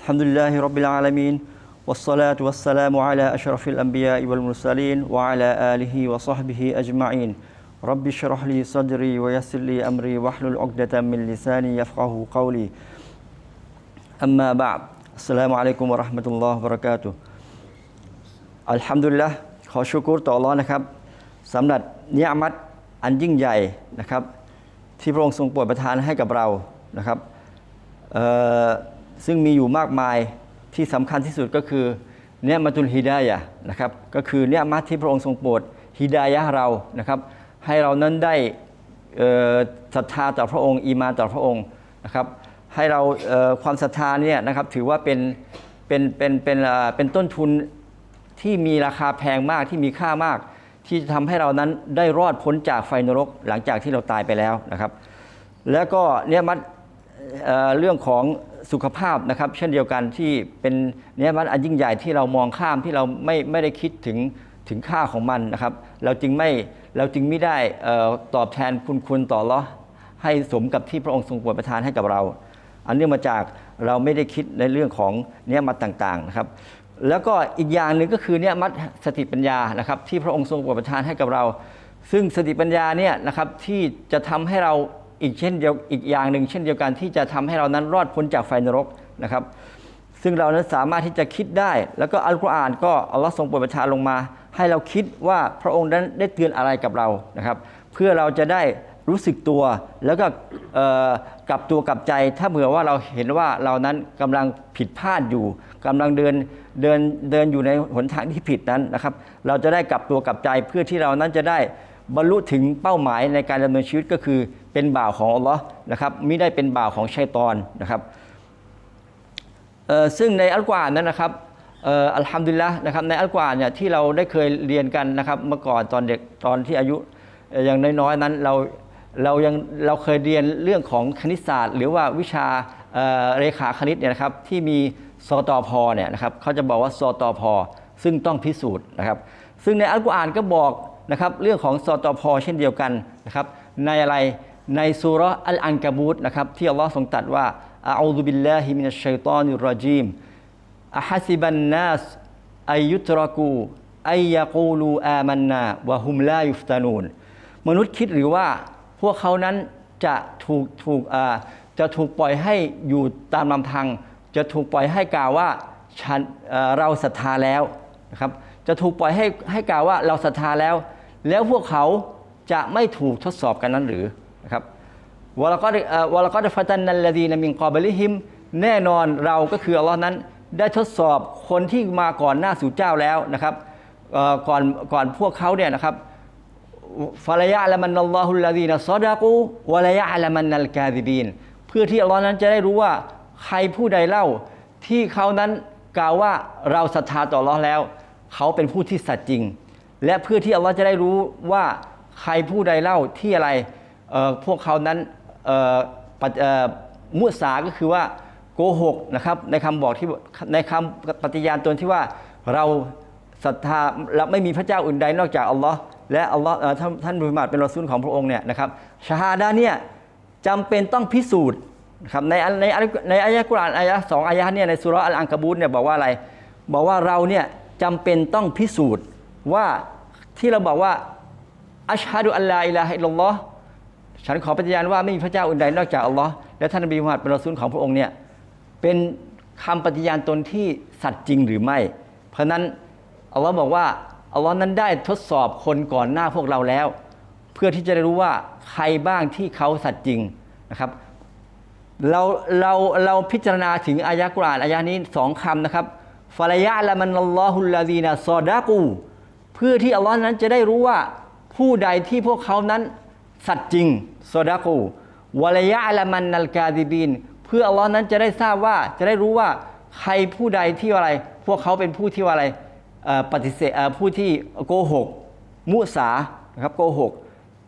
الحمد لله رب العالمين والصلاة والسلام على أشرف الأنبياء والمرسلين وعلى آله وصحبه أجمعين رب اشرح لي صدري ويسر لي أمري واحلل عقدة من لساني يفقه قولي أما بعد السلام عليكم ورحمة الله وبركاته อัลฮัมดุลิลละขอชูกรต่ออัลลอฮ์นะครับสำหรับเนียมัตอันยิ่งใหญ่นะครับ ที่พระองค์ทรงโปรดประทานให้กับเรานะครับเอ่อ ซึ่งมีอยู่มากมายที่สำคัญที่สุดก็คือเนียมัตุลฮิดายะนะครับก็คือเนียมัตที่พระองค์ทรงโปรดฮิดายะเรานะครับ ให้เรานั้นได้ศรัทธาต่อพระองค์ อีมานต่อพระองค์นะครับ ให้เราเความศรัทธาเนี่ยนะครับถือว่าเป็นเป็นเป็นเป็นเป็นต้นทุนที่มีราคาแพงมากที่มีค่ามาก ที่จะทำให้เรานั้นได้รอดพ้นจากไฟนรกหลังจากที่เราตายไปแล้วนะครับ แล้วก็เนี่ยมัดเเรื่องของ สุขภาพนะครับ เช่นเดียวกันที่เป็นเนี่ยมัดอันยิ่งใหญ่ที่เรามองข้ามที่เราไม่ไม่ได้คิดถึงถึงค่าของมันนะครับ เราจึงไม่เราจึงไม่ได้ตอบแทนคุณคุณต่ออัลเลอให้สมกับที่พระองค์ทรงโปรดประทานให้กับเรา อันเนื่องมาจากเราไม่ได้คิดในเรื่องของเนี่ยมัดต่างๆนะครับ แล้วก็อีกอย่างหนึ่งก็คือเนี่ยมัดสติปัญญานะครับ ที่พระองค์ทรงโปรดประทานให้กับเรา ซึ่งสติปัญญาเนี่ยนะครับที่จะทำให้เรา อีกเช่นเดียวอีกอย่างหนึ่งเช่นเดียวกันที่จะทำให้เรานั้นรอดพ้นจากไฟนรกนะครับซึ่งเรานั้นสามารถที่จะคิดได้ แล้วก็อัลกุรอานก็อัลลอฮ์ทรงโปรดประทานลงมา ให้เราคิดว่าพระองค์นั้นได้เตือนอะไรกับเรานะครับ เพื่อเราจะได้รู้สึกตัวแล้วก็กลับตัวกลับใจ ถ้าเผื่อว่าเราเห็นว่าเรานั้นกำลังผิดพลาดอยู่กำลังเดินเดินเดินอยู่ในหนทางที่ผิดนั้นนะครับ เราจะได้กลับตัวกลับใจเพื่อที่เรานั้นจะได้บรรลุถึงเป้าหมายในการดำเนินชีวิตก็คือ เป็นบ่าวของอัลลอฮ์นะครับมิได้เป็นบ่าวของชัยตอนนะครับซึ่งในอัลกุรอานนั้นนะครับอัลฮัมดุลิละนะครับในอัลกุรอานเนี่ยที่เราได้เคยเรียนกันนะครับเมื่อก่อนตอนเด็กตอนที่อายุเอ่อยังน้อยๆนั้นเราเรายังเราเคยเรียนเรื่องของคณิตศาสตร์ หรือว่าวิชาเเรขาคณิตเนี่ยนะครับที่มีสตอพอเนี่ยนะครับเขาจะบอกว่าสตอพอซึ่งต้องพิสูจน์นะครับ ซึ่งในอัลกุรอานก็บอกนะครับเรื่องของสตอพอเช่นเดียวกันนะครับในอะไร ในสุราอัลอันกะบูตนะครับที่อัลลอฮ์ทรงตรัสว่าอาอูบิลลาฮิมินัชชัยฏอนิรรจีมอะฮัซิบันนัสอายุตรกูอายะกูลูอามันนาวะฮุมลายุฟตานูนมนุษย์คิดหรือว่าพวกเขานั้นจะถูกถูกอ่าจะถูกปล่อยให้อยู่ตามลำพัง จะถูกปล่อยให้กล่าวว่าฉันเราศรัทธาแล้วนะครับจะถูกปล่อยให้ให้กล่าวว่าเราศรัทธาแล้ว แล้วพวกเขาจะไม่ถูกทดสอบกันนั้นหรือ นะครับวลาก็วะลาก็ดฟัตันนัลลดีนมิงกอบลิฮิม แน่นอนเราก็คืออัลลอฮ์นั้น ได้ทดสอบคนที่มาก่อนหน้าสู่เจ้าแล้วนะครับก่อนก่อนพวกเขาเนี่ยนะครับฟาลยะละมันอัลลอฮุลลดีนซอดากูวะลยะละมันนัลกาซิบีนเพื่อที่อัลลอฮ์นั้นจะได้รู้ว่าใครผู้ใดเล่าที่เขานั้นกล่าวว่าเราศรัทธาต่ออัลลอฮ์แล้ว เขาเป็นผู้ที่สัตย์จริง และเพื่อที่อัลลอฮ์จะได้รู้ว่าใครผู้ใดเล่าที่อะไร พวกเขานั้นมุสาก็คือว่าโกหกนะครับในคำบอกที่ในคำปฏิญาณตนที่ว่าเราศรัทธาเราไม่มีพระเจ้าอื่นใดนอกจากอัลลอฮ์และอัลลอฮ์ท่านมุฮัมมัดเป็นรอซูลของพระองค์เนี่ยนะครับชาฮาดาเนี่ยจำเป็นต้องพิสูจน์นครับในในในอายะกุรอานอายะสองอายะเนี่ยในสุร์อัลอังกบูตเนี่ยบอกว่าอะไร บอกว่าเราเนี่ยจำเป็นต้องพิสูจน์ว่าที่เราบอกว่าอัชฮะดุอัลลาอิลาฮะอิลลัลลอฮ์ ฉันขอปฏิญาณว่าไม่มีพระเจ้าอื่นใดนอกจากอัลลอฮ์และท่านนบีมุฮัมมัดเป็นรอซูลของพระองค์เนี่ยเป็นคำปฏิญาณตนที่สัตย์จริงหรือไม่ เพราะนั้นอัลลอฮ์บอกว่าอัลลอฮ์นั้นได้ทดสอบคนก่อนหน้าพวกเราแล้ว เพื่อที่จะได้รู้ว่าใครบ้างที่เขาสัตย์จริงนะครับเราเราเราพิจารณาถึงอายะกรานอายะนี้สองคำนะครับฟาลยะละมันอัลลอฮุลลาดีนาซอดากู เพื่อที่อัลลอฮ์นั้นจะได้รู้ว่าผู้ใดที่พวกเขานั้น สัตย์จริงซอดากูวะลยะละมันนัลกาดิบีนเพื่ออัลลอฮ์นั้นจะได้ทราบว่าจะได้รู้ว่าใครผู้ใดที่อะไร พวกเขาเป็นผู้ที่อะไรปฏิเสธผู้ที่โกหก มุสานะครับโกหก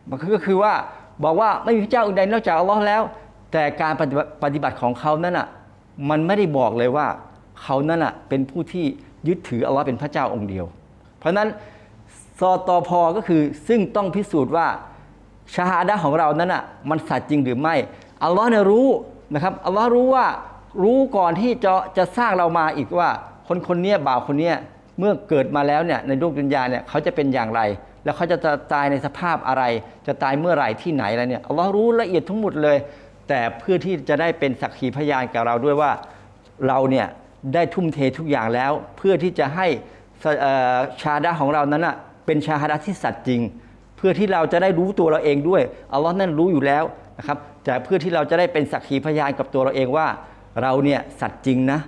มันก็คือว่าบอกว่าไม่มีพระเจ้าอื่นใดนอกจากอัลลอฮ์แล้ว แต่การปฏิบัติของเขานั้นอะมันไม่ได้บอกเลยว่าเขานั้นอะเป็นผู้ที่ยึดถืออัลลอฮ์เป็นพระเจ้าองค์เดียว เพราะฉะนั้นสตอพอก็คือซึ่งต้องพิสูจน์ว่า ชาฮาดะของเรานั้นอะมันสัตย์จริงหรือไม่อัลลอฮ์เนี่ยรู้นะครับอัลลอฮ์รู้ว่ารู้ก่อนที่จะจะสร้างเรามาอีกว่า คนคนนี้บ่าวคนนี้เมื่อเกิดมาแล้วเนี่ยในดวงวิญญาเนี่ยเขาจะเป็นอย่างไร แล้วเขาจะตายในสภาพอะไร จะตายเมื่อไหร่ที่ไหนอะไรเนี่ยอัลลอฮ์รู้ละเอียดทั้งหมดเลย แต่เพื่อที่จะได้เป็นสักขีพยานกับเราด้วยว่าเราเนี่ยได้ทุ่มเททุกอย่างแล้ว เพื่อที่จะให้ชาดะของเรานั้นอะเป็นชาฮาดะที่สัตย์จริง พื่อที่เราจะได้รู้ตัวเราเองด้วยอัลลอฮ์นั่นรู้อยู่แล้วนะครับแต่เพื่อที่เราจะได้เป็นสักขีพยานกับตัวเราเองว่า เราเนี่ยสัตย์จริงนะ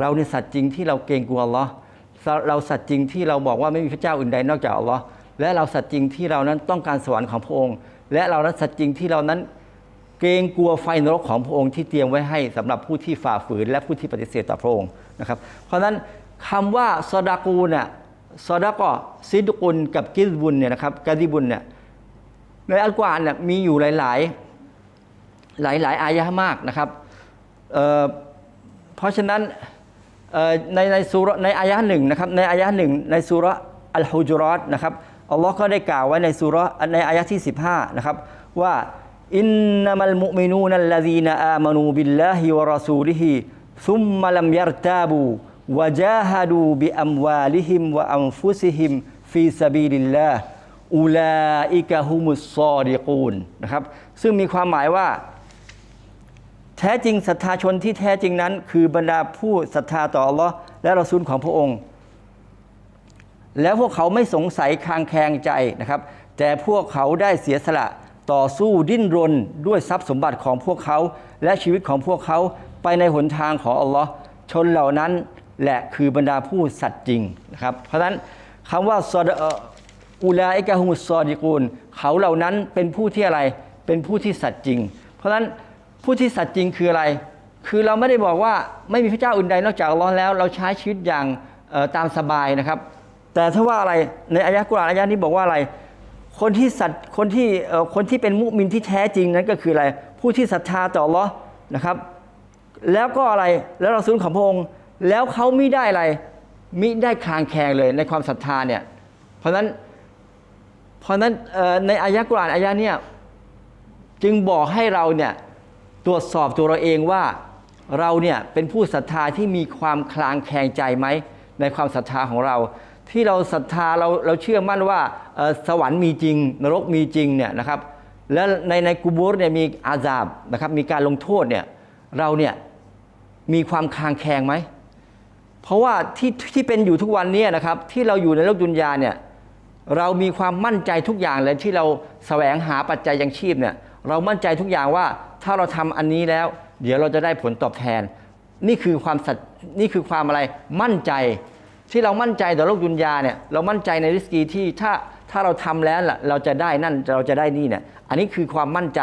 เราเนี่ยสัตย์จริงที่เราเกรงกลัวอัลลอฮ์เราสัตย์จริงที่เราบอกว่าไม่มีพระเจ้าอื่นใดนอกจากอัลลอฮ์และเราสัตย์จริงที่เรานั้นต้องการสวรรค์ของพระองค์ และเรานั้นสัตย์จริงที่เรานั้นเกรงกลัวไฟนรกของพระองค์ที่เตรียมไว้ให้สำหรับผู้ที่ฝ่าฝืน และผู้ที่ปฏิเสธต่อพระองค์นะครับ เพราะฉะนั้นคำว่าซดากูเนี่ย ซอดากอซิดกุลกับกิซบุนเนี่ยนะครับกาดิบุนเนี่ยในอัลกุรอานเนี่ยมีอยู่หลาย ๆ หลายๆอายะห์มากนะครับเเพราะฉะนั้นในในสุรในอายะห์หนึ่งนะครับในอายะห์หนึ่งในสุรอัลฮุจรอตนะครับอัลลอฮ์ก็ได้กล่าวไว้ในสุรในอายะห์ที่ 15นะครับว่าอินนัมัลมุมินูนัลลซีนอามานูบิลลาฮิวะรอซูลิฮิซุมมะลัมยัรตาบู วะจาฮดูบิอัมวาลิฮิมวะอัมฟุซิฮิมฟีซาบีลิลลาอูลาอิกะฮุมุสซอดิกูนนะครับ ซึ่งมีความหมายว่า แท้จริงศรัทธาชนที่แท้จริงนั้น คือบรรดาผู้ศรัทธาต่ออัลลอฮ์และรอซูลของพระองค์ แล้วพวกเขาไม่สงสัยคางแคลงใจนะครับ แต่พวกเขาได้เสียสละต่อสู้ดิ้นรนด้วยทรัพย์สมบัติของพวกเขา และชีวิตของพวกเขาไปในหนทางของอัลลอฮ์ชนเหล่านั้น และคือบรรดาผู้สัตย์จริงนะครับ เพราะฉะนั้นคำว่าซอดอ่ออูลาอิกะฮุมุสซอดิกูลเขาเหล่านั้นเป็นผู้ที่อะไรเป็นผู้ที่สัตย์จริง เพราะฉะนั้นผู้ที่สัตย์จริงคืออะไร คือเราไม่ได้บอกว่าไม่มีพระเจ้าอื่นใดนอกจากอัลลอแล้ว เราใช้ชีวิตอย่างตามสบายนะครับ แต่ถ้าว่าอะไรในอายะกุรอานอายะนี้บอกว่าอะไร คนที่สัตย์คนที่คนที่เป็นมุมินที่แท้จริงนั้นก็คืออะไร ผู้ที่ศรัทธาต่ออัลลอฮ์นะครับ แล้วก็อะไรแล้วเราซื้อของพระองค์ แล้วเขาม่ได้อะไร มิได้คลางแคลงเลยในความศรัทธาเนี่ย เพราะฉะนั้น เพราะฉะนั้นในอายะกุรานอายะเนี่ยจึงบอกให้เราเนี่ยตรวจสอบตัวเราเองว่าเราเนี่ยเป็นผู้ศรัทธาที่มีความคลางแคลงใจไหมในความศรัทธาของเรา ที่เราศรัทธาเราเราเชื่อมั่นว่าสวรรค์มีจริง นรกมีจริงเนี่ยนะครับแล้วในในกูบูรเนี่ยมีอาซาบนะครับมีการลงโทษเนี่ยเราเนี่ยมีความคลางแคลงไหม เพราะว่าที่ที่เป็นอยู่ทุกวันนี้นะครับ ที่เราอยู่ในโลกดุนยาเนี่ยเรามีความมั่นใจทุกอย่างเลยที่เราแสวงหาปัจจัยยังชีพเนี่ยเรามั่นใจทุกอย่างว่าถ้าเราทำอันนี้แล้ว เดี๋ยวเราจะได้ผลตอบแทน นี่คือความสัตย์นี่คือความอะไรมั่นใจ ที่เรามั่นใจต่อโลกดุนยาเนี่ยเรามั่นใจในริสกีที่ถ้าถ้าเราทำแล้วล่ะเราจะได้นั่นเราจะได้นี่เนี่ยอันนี้คือความมั่นใจ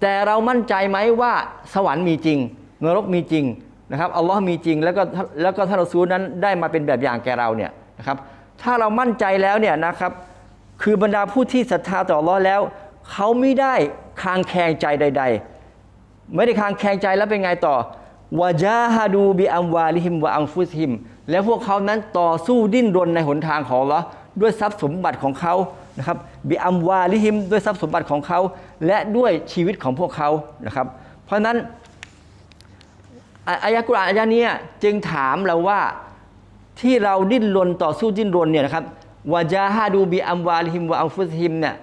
แต่เรามั่นใจไหมว่าสวรรค์มีจริงนรกมีจริง นะครับอัลลอฮ์มีจริงแล้วก็แล้วก็ท่านรอซูลนั้นได้มาเป็นแบบอย่างแก่เราเนี่ยนะครับถ้าเรามั่นใจแล้วเนี่ยนะครับคือบรรดาผู้ที่ศรัทธาต่ออัลลอฮ์แล้วเขาไม่ได้คางแคงใจใด ๆ ไม่ได้คางแคงใจแล้วเป็นไงต่อวาจาฮาดูบิอัมวาลิฮิมวะอัมฟุสฮิม แล้วพวกเขานั้นต่อสู้ดิ้นรนในหนทางของอัลลอฮ์ด้วยทรัพย์สมบัติของเขานะครับบิอัมวาลิฮิมด้วยทรัพย์สมบัติของเขา และด้วยชีวิตของพวกเขานะครับ เพราะนั้น อายะกุรอานอายะเนี้ยจึงถามเราว่าที่เราดิ้นรนต่อสู้ดิ้นรนเนี่ยนะครับวาจาฮาดูบีอัมวาลิฮิมวะอัมฟุสฮิมเนี่ย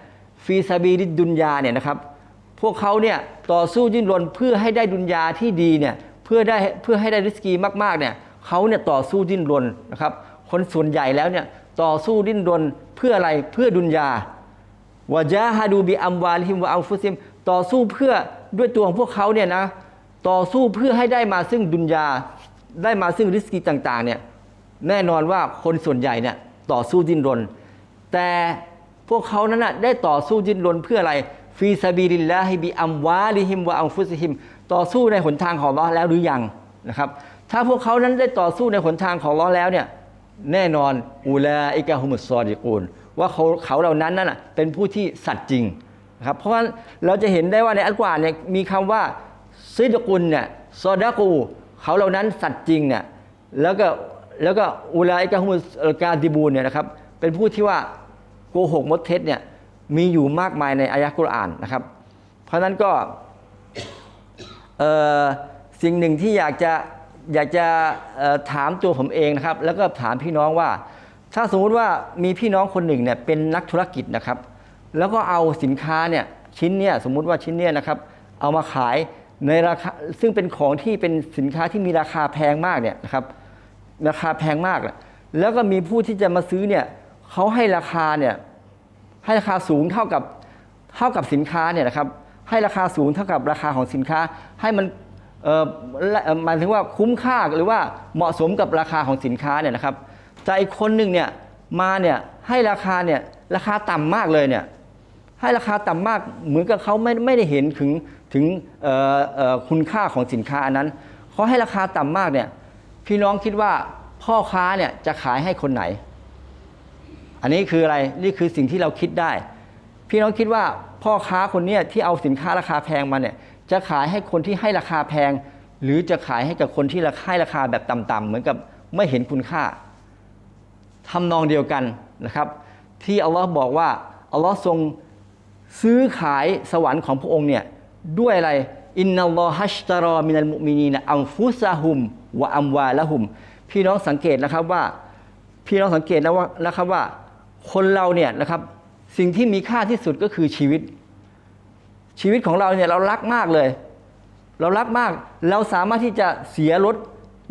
ฟีซาบีดิดุนยาเนี่ยนะครับพวกเขาเนี่ยต่อสู้ดิ้นรนเพื่อให้ได้ดุนยาที่ดีเนี่ยเพื่อได้เพื่อให้ได้ริสกีมากๆเนี่ยเขาเนี่ยต่อสู้ดิ้นรนนะครับคนส่วนใหญ่แล้วเนี่ยต่อสู้ดิ้นรนเพื่ออะไรเพื่อดุนยาวะจาฮาดูบิอัมวาลิฮิมวะอัลฟุซิมต่อสู้เพื่อด้วยตัวของพวกเขาเนี่ยนะ ต่อสู้เพื่อให้ได้มาซึ่งดุนยาได้มาซึ่งริสกีต่างๆเนี่ยแน่นอนว่าคนส่วนใหญ่เนี่ยต่อสู้ดิ้นรน แต่พวกเขานั้นนะได้ต่อสู้ดิ้นรนเพื่ออะไรฟีซาบิลิลลาฮิบิอัมวาลิฮิมวะอัลฟุซิฮิม ต่อสู้ในหนทางของลเลอแล้วหรือยังนะครับ ถ้าพวกเขานั้นได้ต่อสู้ในหนทางของลเลอแล้วเนี่ยแน่นอนอูลาอิกะฮุมุสซอดิกูลว่าเขาเขาเหล่านั้นนั่นนะเป็นผู้ที่สัตย์จริงนะครับเพราะว่าเราจะเห็นได้ว่าในอัลกุรอานเนี่ยมีคำว่า ซิดกุลเนี่ยซอดากูเขาเหล่านั้นสัตย์จริงเนี่ยแล้วก็แล้วก็อูลาอิกะฮุมุสกาดิบูลเนี่ยนะครับเป็นผู้ที่ว่าโกหกมดเท็จเนี่ยมีอยู่มากมายในอายะกุรอานนะครับ เพราะนั้นก็เอ่อสิ่งหนึ่งที่อยากจะอยากจะถามตัวผมเองนะครับ แล้วก็ถามพี่น้องว่า ถ้าสมมุติว่ามีพี่น้องคนหนึ่งเนี่ยเป็นนักธุรกิจนะครับ แล้วก็เอาสินค้าเนี่ยชิ้นเนี่ยสมมุติว่าชิ้นเนี่ยนะครับ เอามาขาย ในราคาซึ่งเป็นของที่เป็นสินค้าที่มีราคาแพงมากเนี่ยนะครับราคาแพงมากแหละแล้วก็มีผู้ที่จะมาซื้อเนี่ยเขาให้ราคาเนี่ยให้ราคาสูงเท่ากับเท่ากับสินค้าเนี่ยนะครับให้ราคาสูงเท่ากับราคาของสินค้า ให้มันหมายถึงว่าคุ้มค่าหรือว่าเหมาะสมกับราคาของสินค้าเนี่ยนะครับแต่อีกคนหนึ่งเนี่ยมาเนี่ยให้ราคาเนี่ยราคาต่ำมากเลยเนี่ยให้ราคาต่ำมากเหมือนกับเขาไม่ไม่ได้เห็นถึง ถึงคุณค่าของสินค้าอันนั้นเขาให้ราคาต่ำมากเนี่ยพี่น้องคิดว่าพ่อค้าเนี่ยจะขายให้คนไหน อันนี้คืออะไรนี่คือสิ่งที่เราคิดได้ พี่น้องคิดว่าพ่อค้าคนเนี้ยที่เอาสินค้าราคาแพงมาเนี่ยจะขายให้คนที่ให้ราคาแพง หรือจะขายให้กับคนที่ราคาให้ราคาแบบต่ำๆเหมือนกับไม่เห็นคุณค่าทำนองเดียวกันนะครับ ที่อัลลอฮ์บอกว่าอัลลอฮ์ทรงซื้อขายสวรรค์ของพระองค์เนี่ย ด้วยอะไรอินนัลลอฮัชตารอมินัลมุมินีนะอัมฟุซาฮุมวะอัมวาละหุม พี่น้องสังเกตนะครับว่า พี่น้องสังเกตนะว่านะครับว่า คนเราเนี่ยนะครับ สิ่งที่มีค่าที่สุดก็คือชีวิต ชีวิตของเราเนี่ยเรารักมากเลย เรารักมาก เราสามารถที่จะเสียรถ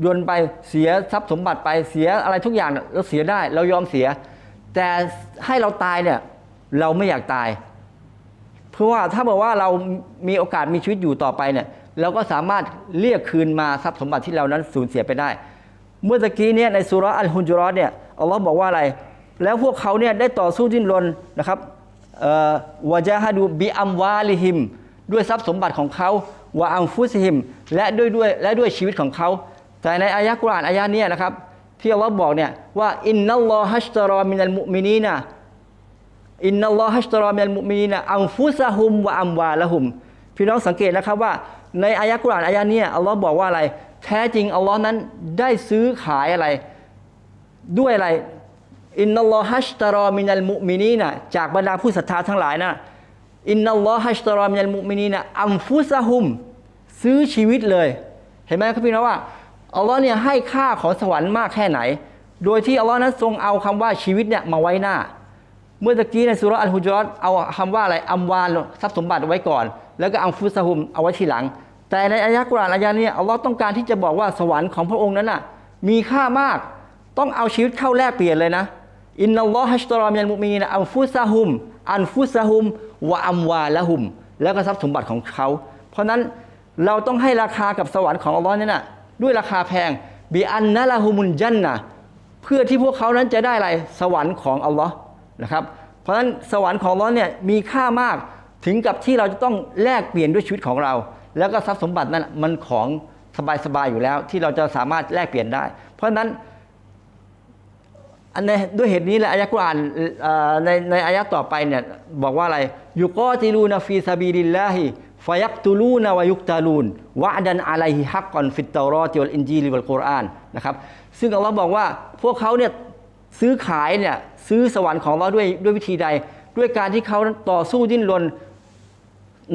ยนต์ไปเสียทรัพย์สมบัติไปเสียอะไรทุกอย่างเราเสียได้ เรายอมเสีย แต่ให้เราตายเนี่ยเราไม่อยากตาย เพราะว่าถ้าบอกว่าเรามีโอกาสมีชีวิตอยู่ต่อไปเนี่ยเราก็สามารถเรียกคืนมาทรัพย์สมบัติที่เรานั้นสูญเสียไปได้ เมื่อตะกี้เนี่ยในสุราะห์อัลฮุนจุรอเนี่ยอัลลอฮ์บอกว่าอะไร แล้วพวกเขาเนี่ยได้ต่อสู้ดิ้นรนนะครับอ่อวะจาฮาดูบิอัมวาลิฮิม ด้วยทรัพย์สมบัติของเขาวะอัมฟุซิฮิม และด้วยด้วยและด้วยชีวิตของเขา แต่ในอายะกุรอานอายะเนี้นะครับ ที่อัลลอฮ์บอกเนี่ยว่าอินนัลลอฮัชตารอมินัลมุมินีนะ อินนัลลอฮัชตรอมินัลมุมินีนะอัมฟุซะฮุมวะอัมวาละหุม พี่น้องสังเกตนะครับว่าในอายะกุรอานอายะเนี้อัลลอฮ์บอกว่าอะไร แท้จริงอัลลอฮ์นั้นได้ซื้อขายอะไร ด้วยอะไรอินนัลลอฮัชตรอมินัลมุมินีนะจากบรรดาผู้ศรัทธาทั้งหลายนะอินนัลลอฮัชตรอมินัลมุมินีนะอัมฟุซะฮุม ซื้อชีวิตเลย เห็นไหมครับพี่น้องว่าอัลลอฮ์เนี่ยให้ค่าของสวรรค์มากแค่ไหน โดยที่อัลลอฮ์นั้นทรงเอาคำว่าชีวิตเนี่ยมาไว้หน้า เมื่อตะกี้ในสุราห์อัลฮุจรัตเอาคำว่าอะไรอัมวาลทรัพย์สมบัติไว้ก่อน แล้วก็อัมฟุสฮุมเอาไว้ทีหลัง แต่ในอายะกุรอานอายะนี้อัลลอฮ์ต้องการที่จะบอกว่าสวรรค์ของพระองค์นั้นน่ะมีค่ามากต้องเอาชีวิตเข้าแลกเปลี่ยนเลยนะอินนัลลอฮฮัชตรอมินัลมุมินีนอัมฟุสฮุมอันฟุสฮุมวะอัมวาละหุม แล้วก็ทรัพย์สมบัติของเขา เพราะนั้นเราต้องให้ราคากับสวรรค์ของอัลลอฮ์นี่ยนะด้วยราคาแพงบีอันนะละฮุมุนจันนะเพื่อที่พวกเขานั้นจะได้อะไรสวรรค์ของอัลลอฮ์ นะครับ เพราะฉะนั้นสวรรค์ของอัลลอฮ์เนี่ยมีค่ามากถึงกับที่เราจะต้องแลกเปลี่ยนด้วยชีวิตของเรา แล้วก็ทรัพย์สมบัตินั้นมันของสบายๆอยู่แล้ว ที่เราจะสามารถแลกเปลี่ยนได้ เพราะฉะนั้นอันในด้วยเหตุนี้แหละอายะกุรอานในในอายะต่อไปเนี่ยบอกว่าอะไรยุกอติลูนฟีซาบีลิลลาฮิฟยักตูลูนวายุกตาลูนวะดันอะลัยฮิฮักกอนฟิตตารอติวัลอินจีลิวัลกุรอานนะครับซึ่งอัลลอฮ์บอกว่าพวกเขาเนี่ย ซื้อขายเนี่ยซื้อสวรรค์ของเราด้วยด้วยวิธีใด ด้วยการที่เขาต่อสู้ดิ้นรน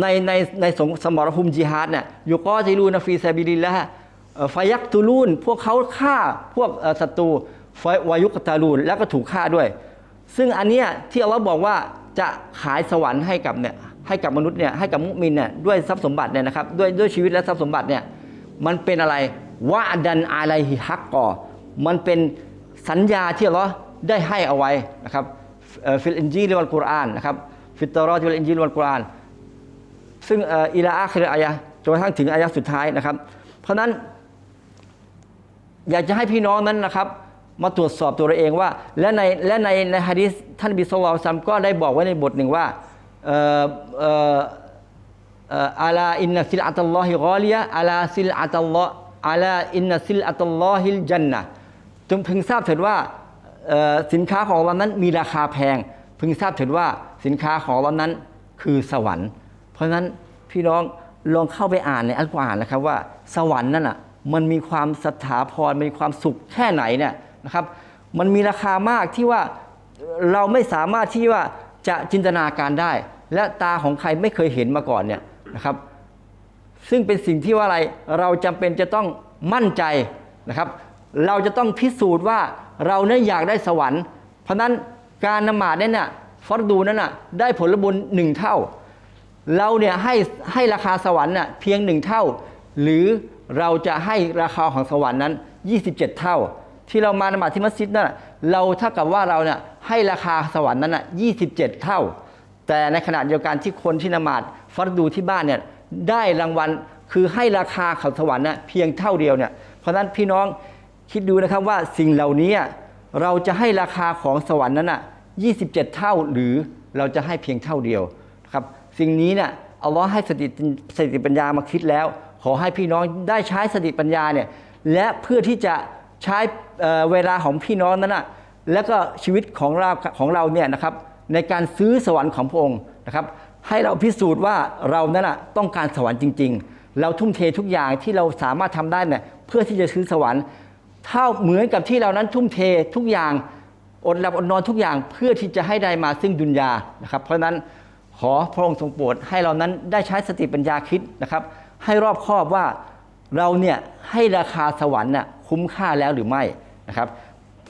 ในในในสงสมรภูมิจิฮาดเนี่ยอยุกอติลูนฟีซาบิลิลละฟยักตูลูนพวกเขาฆ่าพวกศัตรูฟวายุกตาลูนแล้วก็ถูกฆ่าด้วย ซึ่งอันเนี้ยที่อัลลอฮ์บอกว่าจะขายสวรรค์ให้กับเนี่ยให้กับมนุษย์เนี่ยให้กับมุมินเนี่ยด้วยทรัพย์สมบัติเนี่ยนะครับด้วยด้วยชีวิตและทรัพย์สมบัติเนี่ยมันเป็นอะไรวะดันอะไรฮักก่อมันเป็น สัญญาที่อัลลอฮ์ได้ให้เอาไว้นะครับฟิลอินจีลวัลกุรอานนะครับฟิตตอรอติวัลอินจีลวัลกุรอานซึ่งอิลาอาคิรอายะจนกระทั่งถึงอายะสุดท้ายนะครับ เพราะนั้น อยากจะให้พี่น้องนั้นนะครับ มาตรวจสอบตัวเราเองว่า และในและในในฮะดีษท่านบิสลลซัมก็ได้บอกไว้ในบทหนึ่งว่าอ่อเอ่อเอ่ออาลาอินนัซิลอัตลลอฮิกอลียะอาลาซิลอัตลลอฮอาลาอินนัซิลอัตลลอฮิลจันนะ จงพึงทราบเถิดว่าสินค้าของเรานั้นมีราคาแพง พึงทราบเถิดว่าสินค้าของเรานั้นคือสวรรค์ เพราะฉะนั้นพี่น้องลองเข้าไปอ่านในอัลกุรอานนะครับว่าสวรรค์นั่นอะมันมีความสถาพรมีความสุขแค่ไหนเนี่ยนะครับ มันมีราคามากที่ว่าเราไม่สามารถที่ว่าจะจินตนาการได้ และตาของใครไม่เคยเห็นมาก่อนเนี่ยนะครับ ซึ่งเป็นสิ่งที่ว่าอะไรเราจำเป็นจะต้องมั่นใจนะครับ เราจะต้องพิสูจน์ว่าเราเนี่ยอยากได้สวรรค์ เพราะนั้นการนมาดเนี่ยฟารดูนั้นน่ะได้ผลบุญหนึ่งเท่า เราเนี่ยให้ให้ราคาสวรรค์น่ะเพียงหนึ่งเท่า หรือเราจะให้ราคาของสวรรค์นั้น 27 เท่า ที่เรามานมาดที่มัสยิดนั่นเราเท่ากับว่าเราเนี่ยให้ราคาสวรรค์นั้นน่ะ27 เท่า แต่ในขณะเดียวกันที่คนที่นมาดฟัรดูที่บ้านเนี่ยได้รางวัลคือให้ราคาของสวรรค์น่ะเพียงเท่าเดียวเนี่ยเพราะนั้นพี่น้อง คิดดูนะครับว่าสิ่งเหล่านี้เราจะให้ราคาของสวรรค์นั้นน่ะ27 เท่าหรือเราจะให้เพียงเท่าเดียวนะครับสิ่งนี้เนี่ยอัลลอฮ์ให้สติสติปัญญามาคิดแล้ว ขอให้พี่น้องได้ใช้สติปัญญาเนี่ยและเพื่อที่จะใช้เเวลาของพี่น้องนั้นน่ะแล้วก็ชีวิตของเราของเราเนี่ยนะครับในการซื้อสวรรค์ของพระองค์นะครับ ให้เราพิสูจน์ว่าเรานั้นนะต้องการสวรรค์จริง ๆ เราทุ่มเททุกอย่างที่เราสามารถทำได้เนี่ยเพื่อที่จะซื้อสวรรค์ เท่าเหมือนกับที่เรานั้นทุ่มเททุกอย่างอดหลับอดนอนทุกอย่างเพื่อที่จะให้ได้มาซึ่งดุนยานะครับ เพราะนั้นขอพระองค์ทรงโปรดให้เรานั้นได้ใช้สติปัญญาคิดนะครับ ให้รอบคอบว่าเราเนี่ยให้ราคาสวรรค์น่ะคุ้มค่าแล้วหรือไม่นะครับ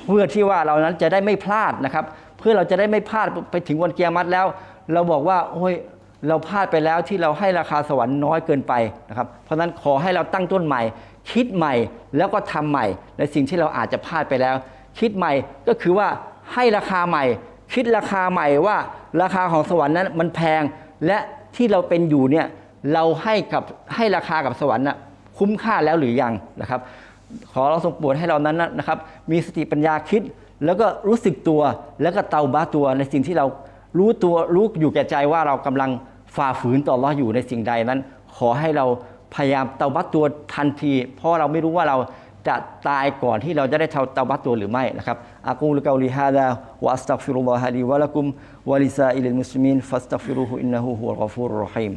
เพื่อที่ว่าเรานั้นจะได้ไม่พลาดนะครับ เพื่อเราจะได้ไม่พลาดไปถึงวันเกียรติแล้ว เราบอกว่าโอ้ยเราพลาดไปแล้วที่เราให้ราคาสวรรค์น้อยเกินไปนะครับ เพราะฉะนั้นขอให้เราตั้งต้นใหม่ คิดใหม่แล้วก็ทำใหม่ ในสิ่งที่เราอาจจะพลาดไปแล้ว คิดใหม่ก็คือว่าให้ราคาใหม่ คิดราคาใหม่ว่าราคาของสวรรค์นั้นมันแพงและที่เราเป็นอยู่เนี่ยเราให้กับให้ราคากับสวรรค์น่ะคุ้มค่าแล้วหรือยังนะครับ ขอเราทรงโปรดให้เรานั้นนะครับมีสติปัญญาคิดแล้วก็รู้สึกตัวแล้วก็เตาบ้าตัวในสิ่งที่เรารู้ตัวรู้อยู่แก่ใจว่าเรากำลังฝ่าฝืนต่ออัลเลอฮ์อยู่ในสิ่งใดนั้น ขอให้เรา พยายามเตาบัตตัวทันที เพราะเราไม่รู้ว่าเราจะตายก่อนที่เราจะได้เท่าตาบัตตัวหรือไม่นะครับอากูลกาลิฮาดาวะอัสตักฟิรุลลอฮะลีวะลักุมวะลิซาอิลมุสลิมินฟัสตักฟิรุฮุอินนะฮูฮุวะลกอฟูรุรฮีม